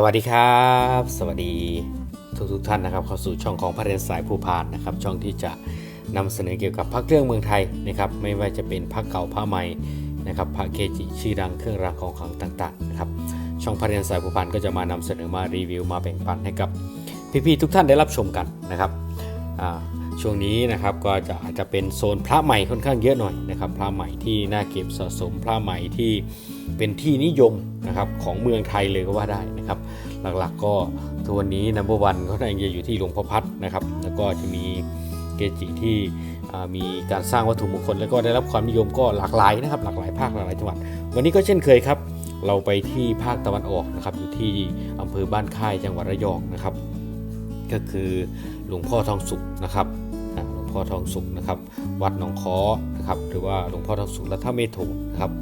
สวัสดีครับ สวัสดีทุกทุกท่านนะครับเข้าสู่ช่องของพระเรียนสายภูพานนะครับ ช่องที่จะนำเสนอเกี่ยวกับพระเครื่องเมืองไทยนะครับ ไม่ว่าจะเป็นพระเก่าพระใหม่นะครับพระเกจิชื่อดังเครื่องรางของขลังต่างๆนะครับช่องพระเรียนสายภูพานก็จะมานำเสนอมารีวิวมาแบ่งปันให้กับพี่ๆทุกท่านได้รับชมกันนะครับช่วงนี้นะครับก็จะอาจจะเป็นโซนพระใหม่ค่อนข้างเยอะหน่อยนะครับ พระใหม่ที่น่าเก็บสะสมพระใหม่ที่ เป็นที่นิยมนะครับของเมืองไทยเลยก็ว่าได้นะครับ หลักๆก็ตัวนนี้นัมเบอร์วันก็น่าจะอยู่ที่หลวงพ่อพัดนะครับ แล้วก็จะมีเกจิที่มีการสร้างวัตถุมงคลแล้วก็ได้รับความนิยมก็หลากหลายนะครับ หลากหลายภาคหลากหลายจังหวัดวันนี้ก็เช่นเคยครับ เราไปที่ภาคตะวันออกนะครับอยู่ที่อำเภอบ้านค่ายจังหวัดระยองนะครับ ก็คือหลวงพ่อทองสุขนะครับหลวงพ่อทองสุขนะครับ วัดหนองคอนะครับหรือว่าหลวงพ่อทองสุขและท่าเมโถนะครับ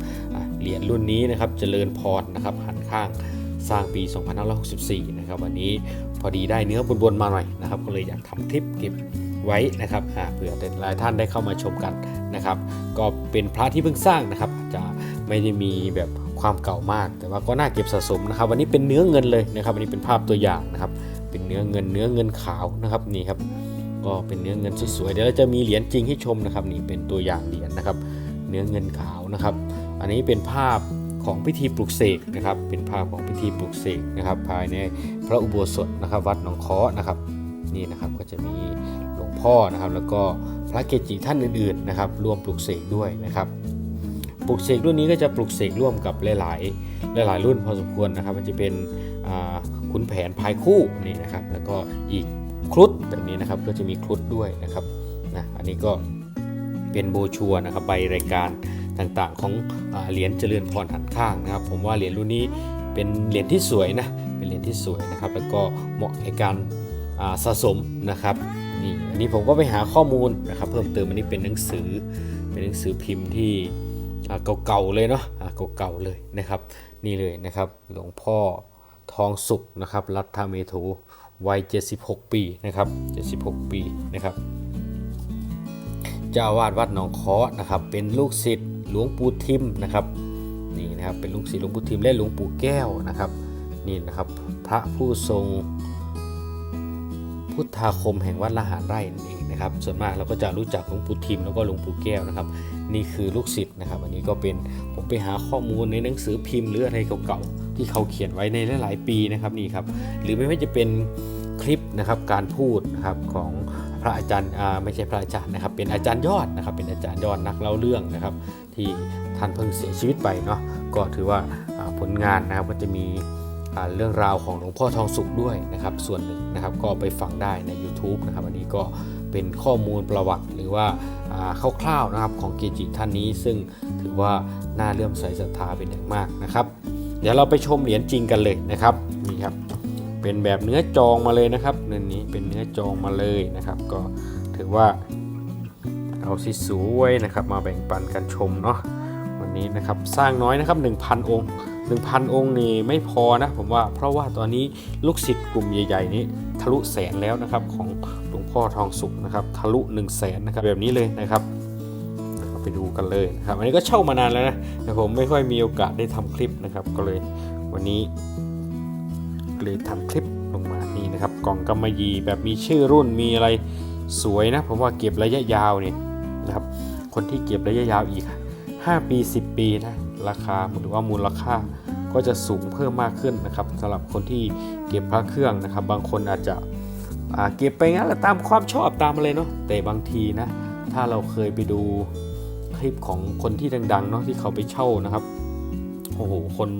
เหรียญรุ่นนี้นะครับเจริญพรนะครับหันข้างสร้างปี 2564 นะครับวันนี้พอดีได้เนื้อบนๆมาหน่อยนะครับ ก็เลยอยากทำคลิปเก็บไว้นะครับอ่าเผื่อหลายท่านได้เข้ามาชมกันนะครับ ก็เป็นพระที่เพิ่งสร้างนะครับจจะไม่ได้มีแบบความเก่ามาก แต่ว่าก็น่าเก็บสะสมนะครับ วันนี้เป็นเนื้อเงินเลยนะครับวันนี้เป็นภาพตัวอย่างนะครับ เป็นเนื้อเงินเนื้อเงินขาวนะครับนี่ครับ ก็เป็นเนื้อเงินสวยๆเดี๋ยวเราจะมีเหรียญจริงให้ชมนะครับนี่เป็นตัวอย่างเหรียญนะครับ เนื้อเงินขาวนะครับ อันนี้เป็นภาพของพิธีปลุกเสกนะครับ เป็นภาพของพิธีปลุกเสกนะครับ ภายในพระอุโบสถนะครับ วัดหนองค้อนะครับ นี่นะครับก็จะมีหลวงพ่อนะครับ แล้วก็พระเกจิท่านอื่นๆนะครับร่วมปลุกเสกด้วยนะครับปลุกเสกรุ่นนี้ก็จะปลุกเสกร่วมกับหลาย ๆ หลาย ๆ รุ่นพอสมควรนะครับ มันจะเป็นขุนแผนพายคู่นี่นะครับ แล้วก็อีกครุฑแบบนี้นะครับ ก็จะมีครุฑด้วยนะครับนะอันนี้ก็เป็นโบชัวร์นะครับใบรายการ ต่างๆ ของอเหรียญเจริญพรหันข้างนะครับ ผมว่าเหรียญรุ่นนี้เป็นเหรียญที่สวยนะเป็นเหรียญที่สวยนะครับ แล้วก็เหมาะในการาสะสมนะครับนี่อันนี้ผมก็ไปหาข้อมูลนะครับเพิ่มเติมอันนี้เป็นหนังสือเป็นหนังสือพิมพ์ที่เก่าๆเลยเนาะเก่าๆเลยนะครับ นี่เลยนะครับหลวงพ่อทองสุขนะครับรัฐเมโทวัย 76 ปีนะครับ 76 ปีนะครับ เจ้าวาสวัดหนองค้อนะครับ เป็นลูกศิษย์ ลวงปู่ทิมนะครับนี่นะครับเป็นลูกศิษย์หลวงปู่ทิมและหลวงปู่แก้วนะครับนี่นะครับพระผู้ทรงพุทธาคมแห่งวัดละหารไร่นั่นเองนะครับ ส่วนมากเราก็จะรู้จักหลวงปู่ทิมแล้วก็หลวงปู่แก้วนะครับ นี่คือลูกศิษย์นะครับ อันนี้ก็เป็นผมไปหาข้อมูลในหนังสือพิมพ์หรืออะไรเก่าๆที่เขาเขียนไว้ในหลายๆปีนะครับนี่ครับ หรือไม่ว่าจะเป็นคลิปนะครับการพูดนะครับของ ระอาจารย์ไม่ใช่พระอาจารย์นะครับ เป็นอาจารย์ยอดนะครับ เป็นอาจารย์ยอดนักเล่าเรื่องนะครับ ที่ท่านเพิ่งเสียชีวิตไปเนาะก็ถือว่าผลงานนะครับก็จะมีเรื่องราวของหลวงพ่อทองสุขด้วยนะครับ ส่วนหนึ่งนะครับก็ไปฟังได้ใน YouTube นะครับ อันนี้ก็เป็นข้อมูลประวัติหรือว่าอ่าคร่าวๆนะครับของเกจิท่านนี้ซึ่งถือว่าน่าเลื่อมใสศรัทธาเป็นอย่างมากนะครับ เดี๋ยวเราไปชมเหรียญจริงกันเลยนะครับนี่ครับ เป็นแบบเนื้อจองมาเลยนะครับเนื้อนี้เป็นเนื้อจองมาเลยนะครับ ก็ถือว่าเอาสิสวยนะครับ มาแบ่งปันกันชมเนาะวันนี้นะครับสร้างน้อยนะครับ 1,000 องค์ 1,000 องค์นี่ไม่พอนะผมว่าเพราะว่าตอนนี้ลูกศิษย์กลุ่มใหญ่ ๆ นี้ทะลุแสนแล้วนะครับของหลวงพ่อทองสุขนะครับทะลุ1 0 0 0 0แสนนะครับแบบนี้เลยนะครับไปดูกันเลยนะครับอันนี้ก็เช่ามานานแล้วนะแต่ผมไม่ค่อยมีโอกาสได้ทำคลิปนะครับ ก็เลยวันนี้ เลยทำคลิปลงมานี่นะครับ กล่องกำมะหยี่แบบมีชื่อรุ่นมีอะไรสวยนะ ผมว่าเก็บระยะยาวเนี่ยนะครับ คนที่เก็บระยะยาวอีก 5 ปี 10 ปีนะราคาหรือว่ามูลค่าก็จะสูงเพิ่มมากขึ้นนะครับสำหรับคนที่เก็บพระเครื่องนะครับ บางคนอาจจะเก็บไปงั้นแหละตามความชอบตามอะไรเนาะแต่บางทีนะถ้าเราเคยไปดูคลิปของคนที่ดังๆเนาะที่เขาไปเช่านะครับโอ้โหคน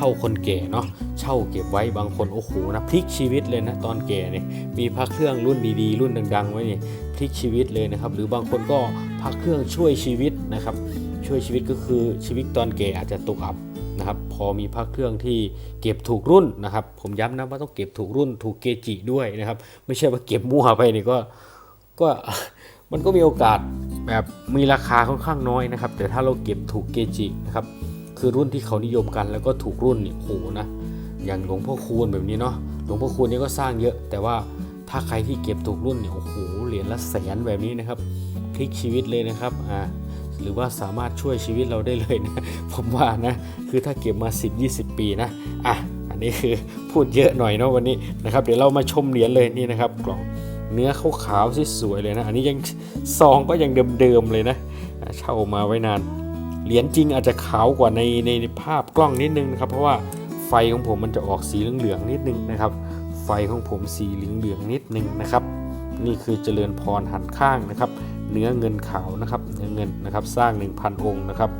ท่าคนแก่เนาะเช่าเก็บไว้บางคนโอ้โหนะพลิกชีวิตเลยนะตอนแก่เนี่ยมีพระเครื่องรุ่นดีๆ รุ่นดังๆ ไว้เนี่ยพลิกชีวิตเลยนะครับ หรือบางคนก็พระเครื่องช่วยชีวิตนะครับ ช่วยชีวิตก็คือชีวิตตอนแก่อาจจะตกอับนะครับพอมีพระเครื่องที่เก็บถูกรุ่นนะครับ ผมย้ำนะว่าต้องเก็บถูกรุ่นถูกเกจิด้วยนะครับ ไม่ใช่ว่าเก็บมั่วไปนี่ก็ก็มันก็มีโอกาสแบบมีราคาค่อนข้างน้อยนะครับ แต่ถ้าเราเก็บถูกเกจินะครับ คือรุ่นที่เขานิยมกันแล้วก็ถูกรุ่นนี่โหนะอย่างหลวงพ่อคูณแบบนี้เนาะหลวงพ่อคูณนี่ก็สร้างเยอะ แต่ว่าถ้าใครที่เก็บถูกรุ่นเนี่ยโอ้โหเหรียญละแสนแบบนี้นะครับพลิกชีวิตเลยนะครับอ่าหรือว่าสามารถช่วยชีวิตเราได้เลยนะผมว่านะคือถ้าเก็บมา 10-20 ปีนะอะอันนี้คือพูดเยอะหน่อยเนาะวันนี้นะครับเดี๋ยวเรามาชมเหรียญเลยนี่นะครับกล่องเนื้อขาวๆสวยๆเลยนะ อันนี้ยังซองก็ยังเดิมๆเลยนะ เช่ามาไว้นาน เหรียญจริงอาจจะขาวกว่าในในภาพกล้องนิดนึงนะครับ เพราะว่าไฟของผมมันจะออกสีเหลืองๆนิดนึงนะครับ ไฟของผมสีเหลืองๆนิดนึงนะครับ นี่คือเจริญพรหันข้างนะครับ เนื้อเงินขาวนะครับเนื้อเงินนะครับ สร้าง 1,000 องค์นะครับ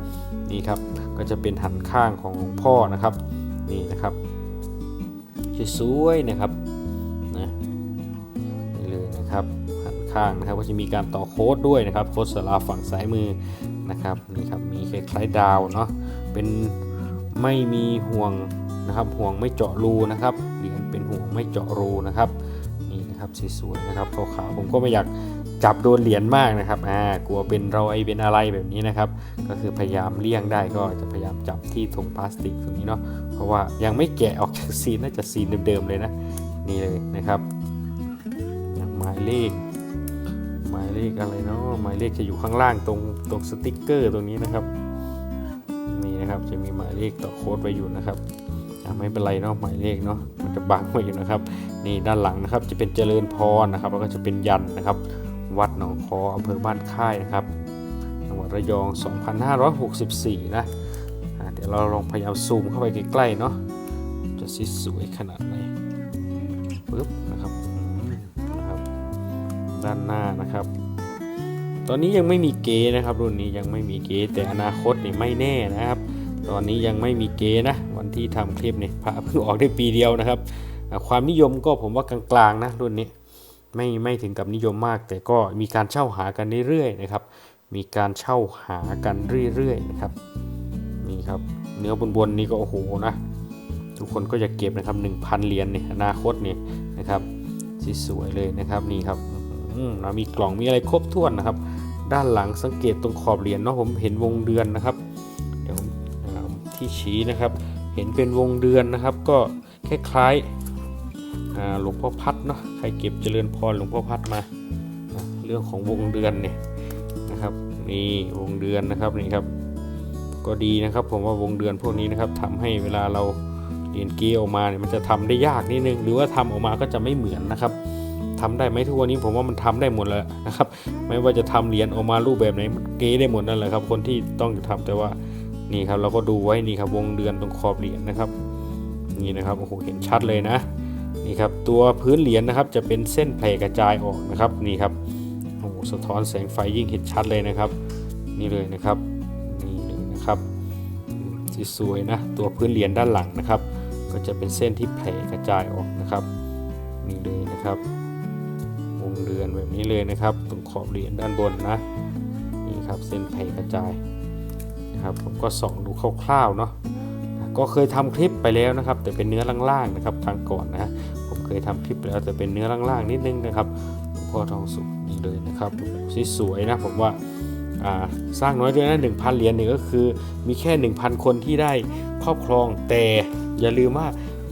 นี่ครับก็จะเป็นหันข้างของหลวงพ่อนะครับ นี่นะครับสวยๆนะครับนะนี่เลยนะครับหันข้างนะครับก็จะมีการต่อโค้ดด้วยนะครับโค้ดสลาฝั่งซ้ายมือนะครับนี่ครับ มีคล้ายดาวเนาะเป็นไม่มีห่วงนะครับห่วงไม่เจาะรูนะครับเหรียญเป็นห่วงไม่เจาะรูนะครับนี่นะครับสวยๆนะครับขาวๆผมก็ไม่อยากจับโดนเหรียญมากนะครับอ่ากลัวเป็นเราไอเป็นอะไรแบบนี้นะครับ ก็คือพยายามเลี่ยงได้ก็จะพยายามจับที่ถุงพลาสติกตรงนี้เนาะเพราะว่ายังไม่แกะออกจากซีนน่าจะซีนเดิมๆเลยนะนี่เลยนะครับหมายเลขหมายเลขอะไรเนาะหมายเลขจะอยู่ข้างล่างตรงตรงสติกเกอร์ตรงนี้นะครับ นะครับ จะมีหมายเลขต่อโค้ดไว้อยู่นะครับไม่เป็นไรเนาะหมายเลขเนาะมันจะบังไว้อยู่นะครับ นี่ด้านหลังนะครับจะเป็นเจริญพรนะครับ แล้วก็จะเป็นยันนะครับ วัดหนองคออำเภอบ้านค่ายนะครับจังหวัดระยอง 2564 นะอ่าเดี๋ยวเราลองพยายามซูมเข้าไปใกล้ๆเนาะจะสิสวยขนาดไหนปึ๊บนะครับนะครับ ด้านหน้านะครับ ตอนนี้ยังไม่มีเกนะครับรุ่นนี้ยังไม่มีเกแต่อนาคตนี่ไม่แน่นะครับ ตอนนี้ยังไม่มีเกนะ วันที่ทำคลิปนี่พระเพิ่งออกได้ปีเดียวนะครับ ความนิยมก็ผมว่ากลางๆนะรุ่นนี้ไม่ไม่ถึงกับนิยมมาก แต่ก็มีการเช่าหากันเรื่อยๆนะครับ มีการเช่าหากันเรื่อยๆนะครับนี่ครับเนื้อบนๆนี่ก็โอ้โหนะทุกคนก็จะเก็บนะครับ1,000เหรียญเนี่ยอนาคตเนี่ยนะครับสวยๆเลยนะครับนี่ครับอืมมีกล่องมีอะไรครบถ้วนนะครับ ด้านหลังสังเกตตรงขอบเหรียญเนาะผมเห็นวงเดือนนะครับ ที่ชี้นะครับ เห็นเป็นวงเดือนนะครับ ก็คล้ายๆหลวงพ่อพัดเนาะใครเก็บเจริญพรหลวงพ่อพัดมา เรื่องของวงเดือนเนี่ยนะครับนี่วงเดือนนะครับนี่ครับ ก็ดีนะครับผมว่าวงเดือนพวกนี้นะครับทำให้เวลาเราเรียนเกียออกมาเนี่ยมันจะทำได้ยากนิดนึง หรือว่าทำออกมาก็จะไม่เหมือนนะครับทำได้ไหมทุกวันนี้ผมว่ามันทำได้หมดแล้วนะครับ ไม่ว่าจะทำเหรียญออกมารูปแบบไหนมันเก๋ได้หมดนั่นแหละครับ คนที่ต้องทำแต่ว่า นี่ครับเราก็ดูไว้นี่ครับวงเดือนตรงขอบเหรียญนะครับนี่นะครับโอ้โหเห็นชัดเลยนะนี่ครับตัวพื้นเหรียญนะครับจะเป็นเส้นแผ่กระจายออกนะครับนี่ครับโอ้โหสะท้อนแสงไฟยิ่งเห็นชัดเลยนะครับ นี่เลยนะครับนี่เลยนะครับสวยนะตัวพื้นเหรียญด้านหลังนะครับ ก็จะเป็นเส้นที่แผ่กระจายออกนะครับนี่เลยนะครับ วงเดือนแบบนี้เลยนะครับตรงขอบเหรียญด้านบนนะนี่ครับเส้นแผ่กระจาย นะครับผมก็ส่องดูคร่าวๆเนาะก็เคยทำคลิปไปแล้วนะครับ แต่เป็นเนื้อล่างๆนะครับครั้งก่อนนะผมเคยทำคลิปไปแล้วแต่เป็นเนื้อล่างๆนิดนึงนะครับหลวงพ่อทองสุขนี่เลยนะครับสวยๆนะผมว่าอ่าสร้างน้อยด้วยนะหนึ่งพันเหรียญเนี่ยก็คือ มีแค่ 1,000 คนที่ได้ครอบครอง แต่อย่าลืมว่า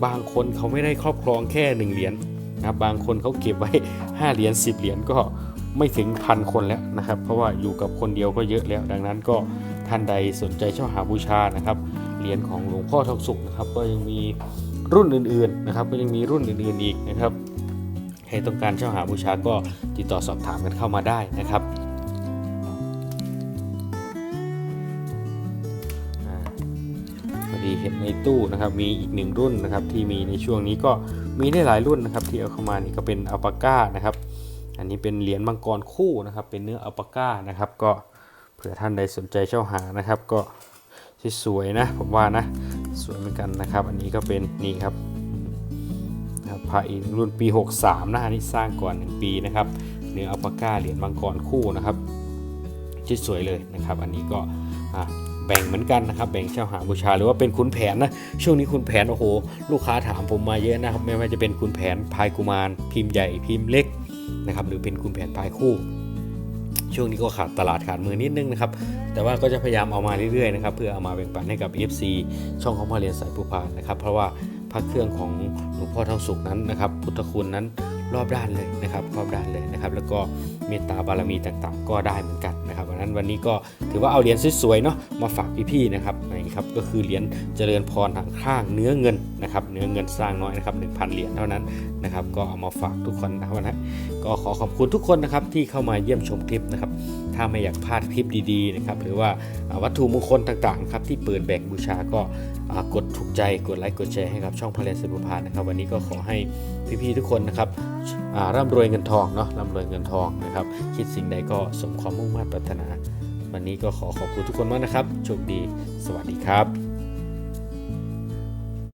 บางคนเขาไม่ได้ครอบครองแค่ 1 เหรียญนะครับบางคนเขาเก็บไว้ 5 เหรียญ10 เหรียญก็ไม่ถึงพันคนแล้วนะครับ เพราะว่าอยู่กับคนเดียวก็เยอะแล้ว ดังนั้นก็ ท่านใดสนใจเช่าหาบูชานะครับเหรียญของหลวงพ่อทองสุขนะครับก็ยังมีรุ่นอื่นๆนะครับก็ยังมีรุ่นอื่นๆอีกนะครับใครต้องการเช่าหาบูชาก็ติดต่อสอบถามกันเข้ามาได้นะครับพอดีเห็นในตู้นะครับมีอีกหนึ่งรุ่นนะครับที่มีในช่วงนี้ก็มีได้หลายรุ่นนะครับที่เอาเข้ามานี่ก็เป็นอัลปาก้านะครับ อันนี้เป็นเหรียญมังกรคู่นะครับเป็นเนื้ออัลปาก้านะครับก็ เผื่อท่านใดสนใจเช่าหานะครับก็สวยๆนะผมว่านะสวยเหมือนกันนะครับ อันนี้ก็เป็นนี่ครับนะครับพระอินรุ่นปี 63นะอันนี้สร้างก่อน 1 ปีนะครับเนื้ออัลปาก้าเหรียญมังกรคู่นะครับที่สวยเลยนะครับ อันนี้ก็แบ่งเหมือนกันนะครับ แบ่งเช่าหาบูชาหรือว่าเป็นคุณแผนนะช่วงนี้คุณแผนโอ้โห ลูกค้าถามผมมาเยอะนะครับ ไม่ว่าจะเป็นคุณแผนพายกุมารพิมพ์ใหญ่พิมพ์เล็กนะครับหรือเป็นคุณแผนพายคู่ ช่วงนี้ก็ขาดตลาดขาดมือนิดนึงนะครับ แต่ว่าก็จะพยายามเอามาเรื่อยๆนะครับเพื่อเอามาแบ่งปันให้กับ FC ช่องของพ่อเรียนสายผู้พานนะครับ เพราะว่าพระเครื่องของหลวงพ่อทองสุขนั้นนะครับ พุทธคุณนั้นรอบด้านเลยนะครับรอบด้านเลยนะครับ แล้วก็เมตตาบารมีต่างๆ ก็ได้เหมือนกันนะครับวันนั้นวันนี้ก็ถือว่าเอาเหรียญสวยๆเนาะมาฝากพี่ๆนะครับนี่ครับก็คือเหรียญเจริญพรทางข้างเนื้อเงิน นะครับเนื้อเงินสร้างน้อยนะครับ1,000 เหรียญเท่านั้นนะครับก็เอามาฝากทุกคนนะครับนะก็ขอขอบคุณทุกคนนะครับที่เข้ามาเยี่ยมชมคลิปนะครับถ้าไม่อยากพลาดคลิปดีๆนะครับหรือว่าวัตถุมงคลต่างๆครับที่เปิดแบกบูชาก็กดถูกใจกดไลค์กดแชร์ให้กับช่องพระเรศบุพานนะครับ วันนี้ก็ขอให้พี่ๆทุกคนนะครับร่ำรวยเงินทองเนาะร่ำรวยเงินทองนะครับ คิดสิ่งใดก็สมความมุ่งมั่นปรารถนา วันนี้ก็ขอขอบคุณทุกคนมากนะครับโชคดี สวัสดีครับ